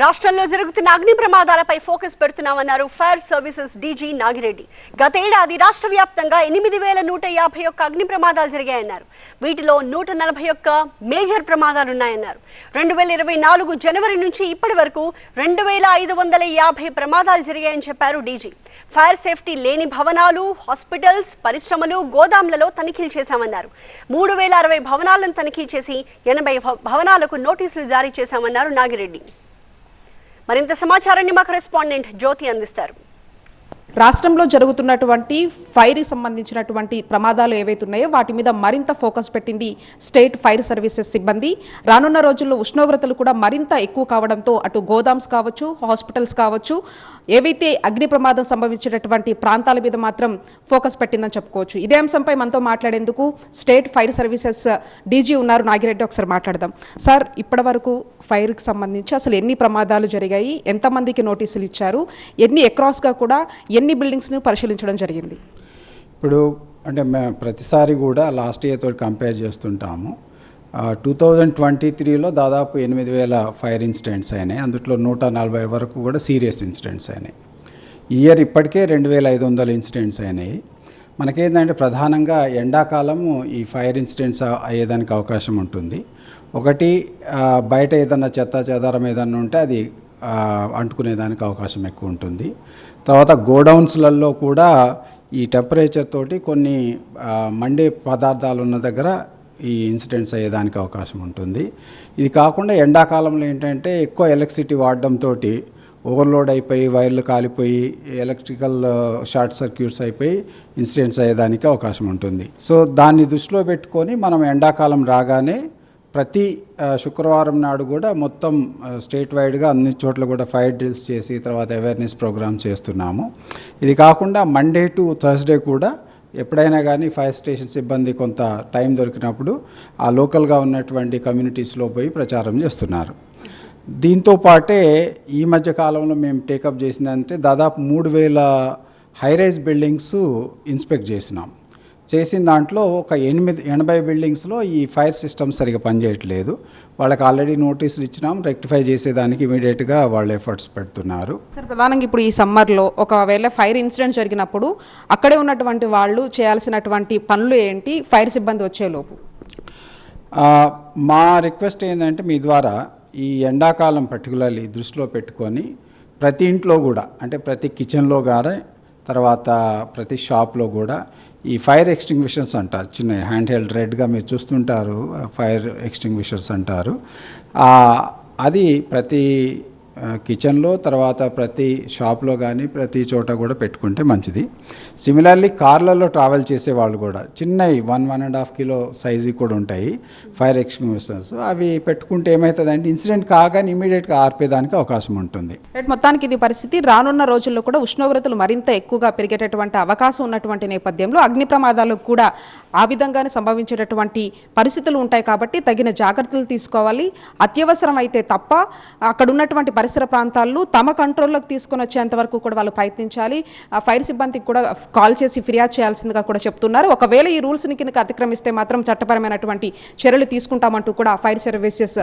రాష్ట్రంలో జరుగుతున్న అగ్ని ప్రమాదాలపై ఫోకస్ పెడుతున్నామన్నారు ఫైర్ సర్వీసెస్ డీజీ నాగిరెడ్డి. గతేడాది రాష్ట్ర వ్యాప్తంగా ఎనిమిది వేల నూట యాభై ఒక్క అగ్ని ప్రమాదాలు జరిగాయన్నారు. వీటిలో నూట నలభై ఒక్క మేజర్ ప్రమాదాలున్నాయన్నారు రెండు వేల ఇరవై నాలుగు జనవరి నుంచి ఇప్పటి వరకు రెండు వేల ఐదు వందల యాభై ప్రమాదాలు జరిగాయని చెప్పారు డీజీ. ఫైర్ సేఫ్టీ లేని భవనాలు హాస్పిటల్స్ పరిశ్రమలు గోదాంలలో తనిఖీలు చేశామన్నారు. మూడు వేల అరవై భవనాలను తనిఖీ చేసి ఎనభై భవనాలకు నోటీసులు జారీ చేశామన్నారు నాగిరెడ్డి. మరింత సమాచారాన్ని మా కరెస్పాండెంట్ జ్యోతి అందిస్తారు. రాష్ట్రంలో జరుగుతున్నటువంటి ఫైర్ సంబంధించినటువంటి ప్రమాదాలు ఏవైతే ఉన్నాయో వాటి మీద మరింత ఫోకస్ పెట్టింది స్టేట్ ఫైర్ సర్వీసెస్ సిబ్బంది. రానున్న రోజుల్లో ఉష్ణోగ్రతలు కూడా మరింత ఎక్కువ కావడంతో అటు గోదామ్స్ కావచ్చు హాస్పిటల్స్ కావచ్చు ఏవైతే అగ్ని ప్రమాదం సంభవించినటువంటి ప్రాంతాల మీద మాత్రం ఫోకస్ పెట్టిందని చెప్పుకోవచ్చు. ఇదే అంశంపై మనతో మాట్లాడేందుకు స్టేట్ ఫైర్ సర్వీసెస్ డీజీ ఉన్నారు నాగిరెడ్డి. ఒకసారి మాట్లాడదాం. సార్ ఇప్పటివరకు ఫైర్కి సంబంధించి అసలు ఎన్ని ప్రమాదాలు జరిగాయి? ఎంతమందికి నోటీసులు ఇచ్చారు? ఎన్ని అక్రాస్గా కూడా ఎన్ని బిల్డింగ్స్ని పరిశీలించడం జరిగింది? ఇప్పుడు అంటే మేము ప్రతిసారి కూడా లాస్ట్ ఇయర్తో కంపేర్ చేస్తుంటాము. టూ థౌజండ్ ట్వంటీ త్రీలో దాదాపు ఎనిమిది వేల ఫైర్ ఇన్సిడెంట్స్ అయినాయి. అందులో నూట నలభై వరకు కూడా సీరియస్ ఇన్సిడెంట్స్ అయినాయి. ఇయర్ ఇప్పటికే రెండు వేల ఐదు వందల ఇన్సిడెంట్స్ అయినాయి. మనకేంటంటే ప్రధానంగా ఎండాకాలము ఈ ఫైర్ ఇన్సిడెంట్స్ అయ్యేదానికి అవకాశం ఉంటుంది. ఒకటి బయట ఏదన్నా చెత్త చెదారం ఏదన్నా ఉంటే అది అంటుకునేదానికి అవకాశం ఎక్కువ ఉంటుంది. తర్వాత గోడౌన్స్లలో కూడా ఈ టెంపరేచర్ తోటి కొన్ని మండే పదార్థాలు ఉన్న దగ్గర ఈ ఇన్సిడెంట్స్ అయ్యేదానికి అవకాశం ఉంటుంది. ఇది కాకుండా ఎండాకాలంలో ఏంటంటే ఎక్కువ ఎలక్ట్రిసిటీ వాడడంతో ఓవర్లోడ్ అయిపోయి వైర్లు కాలిపోయి ఎలక్ట్రికల్ షార్ట్ సర్క్యూట్స్ అయిపోయి ఇన్సిడెంట్స్ అయ్యేదానికి అవకాశం ఉంటుంది. సో దాన్ని దృష్టిలో పెట్టుకొని మనం ఎండాకాలం రాగానే ప్రతి శుక్రవారం నాడు కూడా మొత్తం స్టేట్ వైడ్గా అన్ని చోట్ల కూడా ఫైర్ డ్రిల్స్ చేసి తర్వాత అవేర్నెస్ ప్రోగ్రామ్ చేస్తున్నాము. ఇది కాకుండా మండే టు థర్స్డే కూడా ఎప్పుడైనా కానీ ఫైర్ స్టేషన్ సిబ్బంది కొంత టైం దొరికినప్పుడు ఆ లోకల్గా ఉన్నటువంటి కమ్యూనిటీస్లో పోయి ప్రచారం చేస్తున్నారు. దీంతో పాటే ఈ మధ్య కాలంలో మేము టేకప్ చేసిందంటే దాదాపు మూడు వేల హైరైజ్ బిల్డింగ్స్ ఇన్స్పెక్ట్ చేసినాం. చేసిన దాంట్లో ఒక ఎనిమిది ఎనభై బిల్డింగ్స్లో ఈ ఫైర్ సిస్టమ్ సరిగా పనిచేయట్లేదు. వాళ్ళకి ఆల్రెడీ నోటీసులు ఇచ్చినాం. రెక్టిఫై చేసేదానికి ఇమీడియట్గా వాళ్ళు ఎఫర్ట్స్ పెడుతున్నారు. సార్ ప్రధానంగా ఇప్పుడు ఈ సమ్మర్లో ఒకవేళ ఫైర్ ఇన్సిడెంట్ జరిగినప్పుడు అక్కడే ఉన్నటువంటి వాళ్ళు చేయాల్సినటువంటి పనులు ఏంటి? ఫైర్ సిబ్బంది వచ్చేలోపు మా రిక్వెస్ట్ ఏంటంటే మీ ద్వారా ఈ ఎండాకాలం పర్టికులర్లీ దృష్టిలో పెట్టుకొని ప్రతి ఇంట్లో కూడా అంటే ప్రతి కిచెన్లో కానీ తర్వాత ప్రతి షాప్లో కూడా ఈ ఫైర్ ఎక్స్టింగ్విషర్స్ అంటారు. చిన్న హ్యాండ్ హెల్డ్ రెడ్గా మీరు చూస్తుంటారు ఫైర్ ఎక్స్టింగ్విషర్స్ అంటారు. అది ప్రతి కిచెన్లో తర్వాత ప్రతి షాప్లో కానీ ప్రతి చోట కూడా పెట్టుకుంటే మంచిది. సిమిలర్లీ కార్లలో ట్రావెల్ చేసే వాళ్ళు కూడా చిన్నవి one one and half kilo size కూడా ఉంటాయి ఫైర్ ఎక్స్టింగ్విషర్స్ అవి పెట్టుకుంటే ఏమవుతుందంటే ఇన్సిడెంట్ కాగానే ఇమీడియట్గా ఆర్పేదానికి అవకాశం ఉంటుంది. మొత్తానికి ఇది పరిస్థితి. రానున్న రోజుల్లో కూడా ఉష్ణోగ్రతలు మరింత ఎక్కువగా పెరిగేటటువంటి అవకాశం ఉన్నటువంటి నేపథ్యంలో అగ్ని ప్రమాదాలు కూడా ఆ విధంగానే సంభవించేటటువంటి పరిస్థితులు ఉంటాయి కాబట్టి తగిన జాగ్రత్తలు తీసుకోవాలి. అత్యవసరం అయితే తప్ప అక్కడ ఉన్నటువంటి పరిసర ప్రాంతాల్లో తమ కంట్రోల్లోకి తీసుకొని వచ్చేంత వరకు కూడా వాళ్ళు ప్రయత్నించాలి. ఆ ఫైర్ సిబ్బందికి కూడా కాల్ చేసి ఫిర్యాదు చేయాల్సిందిగా కూడా చెప్తున్నారు. ఒకవేళ ఈ రూల్స్ని కింద అతిక్రమిస్తే మాత్రం చట్టపరమైనటువంటి చర్యలు తీసుకుంటామంటూ కూడా ఫైర్ సర్వీసెస్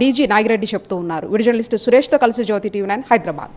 డీజీ నాగిరెడ్డి చెప్తూ ఉన్నారు. విడి జర్నలిస్ట్ సురేష్తో కలిసి జ్యోతి టీవీ నైన్ హైదరాబాద్.